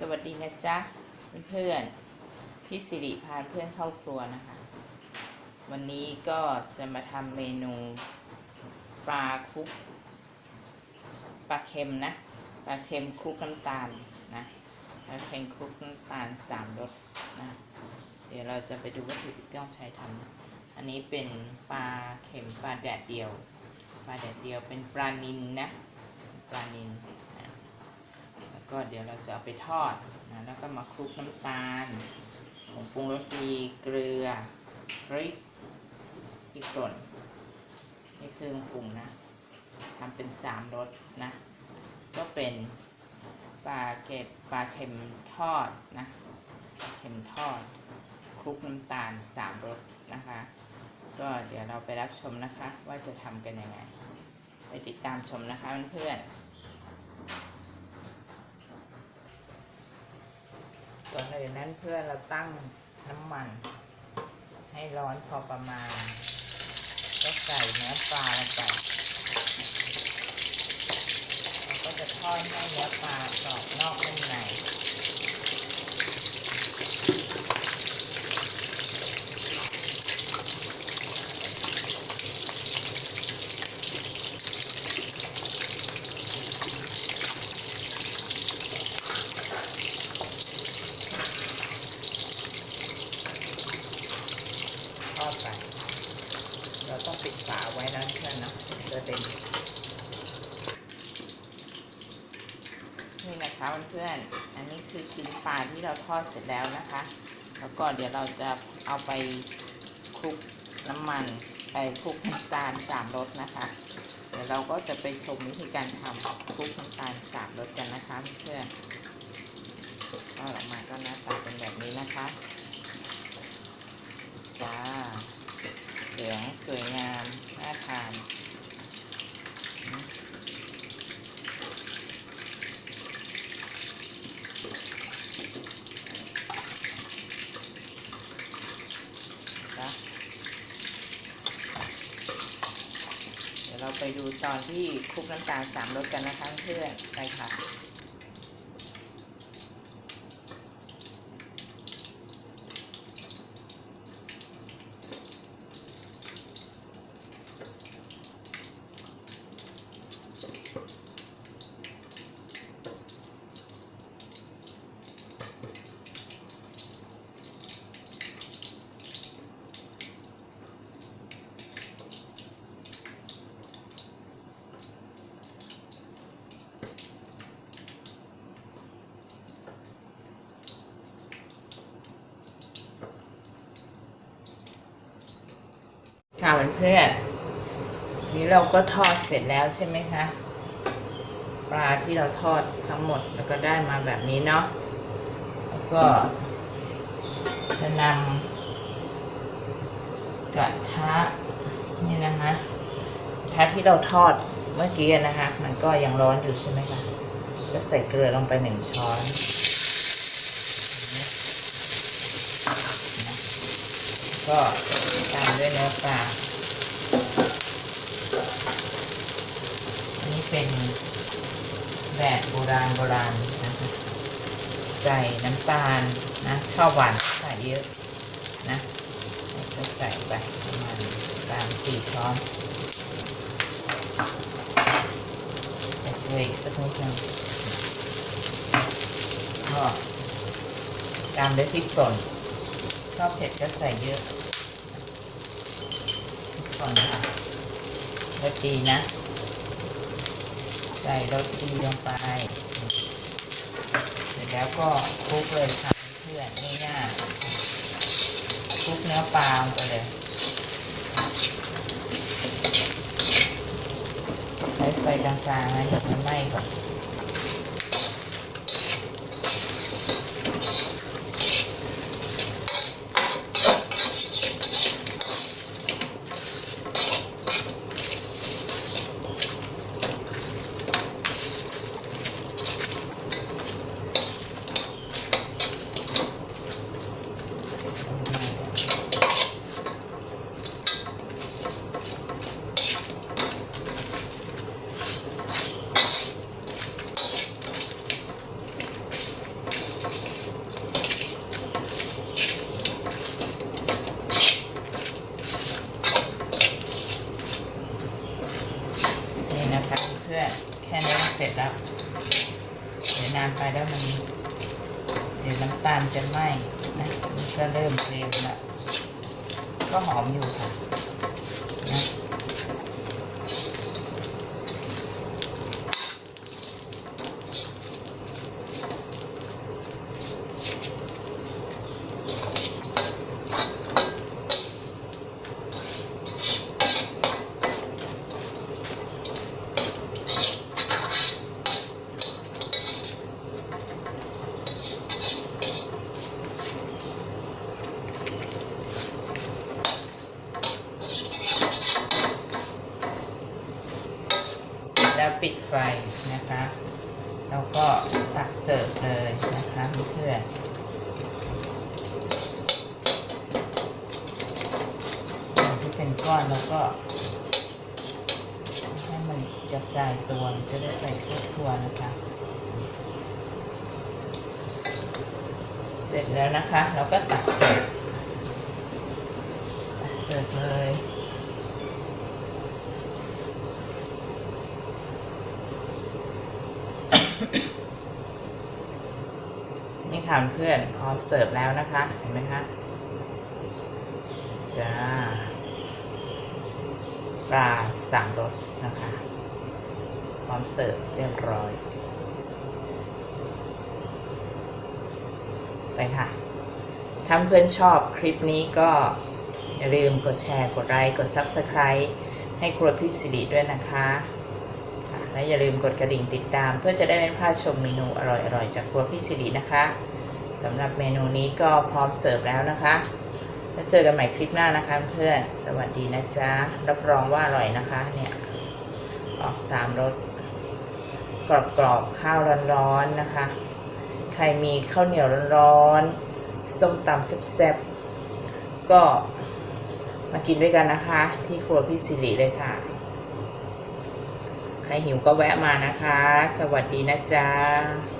สวัสดีนะจ๊ะเพื่อนๆพี่สิริพาเพื่อนเข้าครัวนะคะ วันนี้ก็จะมาทำเมนูปลาคลุกปลาเค็มนะปลาเค็มคลุกน้ำตาลนะปลาเค็มคลุกน้ำตาลสามรสนะเดี๋ยวเราจะไปดูวัตถุดิบที่ต้องใช้ทำนะอันนี้เป็นปลาเค็มปลาแดดเดียวปลาแดดเดียวเป็นปลานิลนะปลานิลน แล้วก็เดี๋ยวเราจะเอาไปทอดนะแล้วก็มาคลุกน้ำตาลผงปรุงรสดีเกลือพริกพริกป่นนี่คือเครื่องปรุงนะทำเป็นสามรสนะ ก็เป็นปลาเก็บปลาเค็มทอดนะปลาเค็มทอดคลุกน้ำตาลสามรสนะคะ ก็เดี๋ยวเราไปรับชมนะคะว่าจะทำกันยังไง ไปติดตามชมนะคะเพื่อนๆ เลยนอื่นนั้นเพื่อเราตั้งน้ำมัน ให้ร้อนพอประมาณ ก็ใส่เนื้อปลาลงไปเราก็จะทอดให้เนื้อปลากรอบนอกนุ่มใน ทอดไป เราต้องปิดฝาไว้นะเพื่อนนะจะเต็ม นะคะเพื่อนๆอันนี้คือชิ้นปลาที่เราทอดเสร็จแล้วนะคะ แล้วก็เดี๋ยวเราจะเอาไปคลุกน้ำมันไปคลุกน้ำตาลสามรสนะคะ เดี๋ยวเราก็จะไปชมวิธีการทำคลุกน้ำตาลสามรสกันนะคะเพื่อนๆก็ออกมาก็หน้าตาเป็นแบบนี้นะคะจ้าเหลืองสวยงามน่าทานอืมจ้ะเดี๋ยวเรา ไปดูตอนที่คลุกน้ำตาลสามรสกันนะคะเพื่อนไปค่ะ ค่ะเพื่อนๆนี่เราก็ทอดเสร็จแล้วใช่ไหมคะ ปลาที่เราทอดทั้งหมดแล้วก็ได้มาแบบนี้เนาะแล้วก็ จะนำกระทะนี่นะคะกระทะที่เราทอดเมื่อกี้นะคะ มันก็ยังร้อนอยู่ใช่ไหมคะก็ใส่เกลือลงไปหนึ่งช้อนก็ ด้วยเนื้อปลาอันนี้เป็นแบบโบราณโบราณนะคะใส่น้ำตาลนะชอบหวานใส่เยอะนะก็ใส่ไปประมาณสามสี่ช้อนใส่เกลืออีกสักนิดหนึงก็ตามด้วยพริกป่นชอบเผ็ดก็ใส่เยอะ กป่นค่ะรสดีนะ ใส่รสดีลงไป เสร็จแล้วก็คลุกเลยค่ะเพื่อนง่ายๆคลุกเนื้อปลาลงไปเลยใช้ไฟกลางๆนะอย่าให้ไหม้ก่อน แล้วเดี๋ยวนานไปแล้วมันเดี๋ยวน้ำตาลจะไหม้นะมันก็เริ่มเกลีแล้วก็หอมอยู่ค่ะนะ ปิดไฟนะคะแล้วก็ตักเสิร์ฟเลยนะคะเพื่อนส่นที่เป็นก้อนแล้วก็ ให้มันกระจายตัวมันจะได้ไปทั่วๆนะคะ เสร็จแล้วนะคะแล้วก็ตักเสิร์ฟตักเสิร์ฟเลย นี่ ค่ะเพื่อนพร้อมเสิร์ฟแล้วนะคะ เห็นไหมคะจ้าปลาสั่งรสนะคะ พร้อมเสิร์ฟเรียบร้อย ไปค่ะถ้าเพื่อนชอบคลิปนี้ก็อย่าลืมกดแชร์ กดไลค์ กด Subscribe ให้ครัวพี่สิริด้วยนะคะและอย่าลืมกดกระดิ่งติดตาม เพื่อจะได้ไม่พลาดชมเมนูอร่อยๆ จากครัวพี่สิรินะคะ สำหรับเมนูนี้ก็พร้อมเสิร์ฟแล้วนะคะ แล้วเจอกันใหม่คลิปหน้านะคะเพื่อนสวัสดีนะจ๊ะ รับรองว่าอร่อยนะคะ เนี่ย ออกสามรสกรอบๆข้าวร้อนๆนะคะ ใครมีข้าวเหนียวร้อนๆส้มตำแซ่บๆก็มากินด้วยกันนะคะ ที่ครัวพี่สิริเลยค่ะ ใครหิวก็แวะมานะคะ สวัสดีนะจ๊ะ